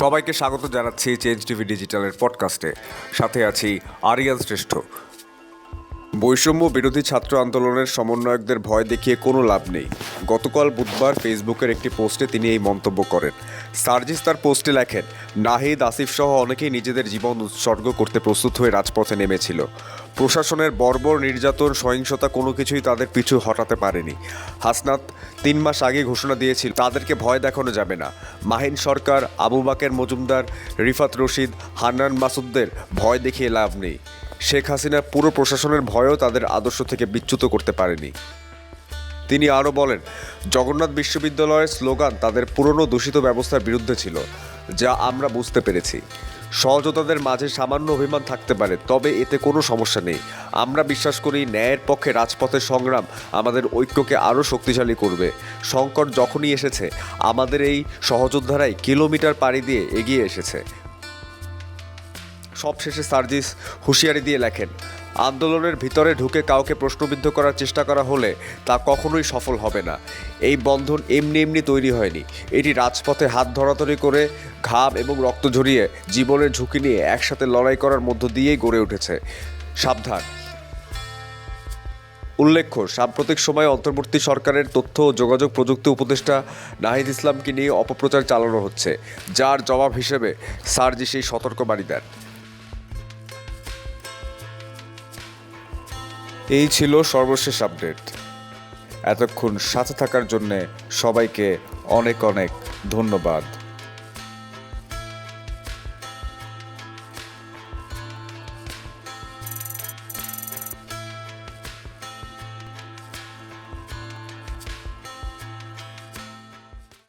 সবাইকে স্বাগত জানাচ্ছি চেঞ্জ টিভি ডিজিটালের পডকাস্টে সাথে আছি আরিয়ান শ্রেষ্ঠ। বৈষম্য বিরোধী ছাত্র আন্দোলনের সমন্বয়কদের ভয় দেখিয়ে কোনো লাভ নেই। গতকাল বুধবার ফেসবুকের একটি পোস্টে তিনি এই মন্তব্য করেন। সার্জিস তার পোস্টে লেখেন, নাহিদ, আসিফ সহ অনেকেই নিজেদের জীবন উৎসর্গ করতে প্রস্তুত হয়ে রাজপথে নেমেছিল। প্রশাসনের বর্বর নির্যাতন, সহিংসতা কোনো কিছুই তাদের পিছু হটাতে পারেনি। হাসনাত তিন মাস আগে ঘোষণা দিয়েছিল, তাদেরকে ভয় দেখানো যাবে না। মাহিন সরকার, আবু বাকের মজুমদার, রিফাত রশিদ, হান্নান মাসুদদের ভয় দেখিয়ে লাভ নেই। শেখ হাসিনা পুরো প্রশাসনের ভয়ও তাদের আদর্শ থেকে বিচ্যুত করতে পারেনি। তিনি আরও বলেন, জগন্নাথ বিশ্ববিদ্যালয়ের স্লোগান তাদের পুরনো দূষিত ব্যবস্থার বিরুদ্ধে ছিল, যা আমরা বুঝতে পেরেছি। সহযোদ্ধাদের মাঝে সামান্য অভিমান থাকতে পারে, তবে এতে কোনো সমস্যা নেই। আমরা বিশ্বাস করি ন্যায়ের পক্ষে রাজপথের সংগ্রাম আমাদের ঐক্যকে আরও শক্তিশালী করবে। সংকট যখনই এসেছে, আমাদের এই সহযোদ্ধারাই কিলোমিটার পাড়ি দিয়ে এগিয়ে এসেছে। সবশেষে সার্জিস হুঁশিয়ারি দিয়ে লেখেন, আন্দোলনের ভিতরে ঢুকে কাউকে প্রশ্নবিদ্ধ করার চেষ্টা করা হলে তা কখনোই সফল হবে না। এই বন্ধন এমনি এমনি তৈরি হয়নি। এটি রাজপথে হাত ধরাধরি করে ঘাম এবং রক্ত ঝরিয়ে জীবনের ঝুঁকি নিয়ে একসাথে লড়াই করার মধ্য দিয়েই গড়ে উঠেছে। সাবধান। উল্লেখ্য, সাম্প্রতিক সময়ে অন্তর্বর্তী সরকারের তথ্য ও যোগাযোগ প্রযুক্তি উপদেষ্টা নাহিদ ইসলামকে নিয়ে অপপ্রচার চালানো হচ্ছে, যার জবাব হিসেবে সার্জি সেই সতর্কবাণী দেন। এই ছিল সর্বশেষ আপডেট এতক্ষণ সাথে থাকার জন্যে সবাইকে অনেক অনেক ধন্যবাদ।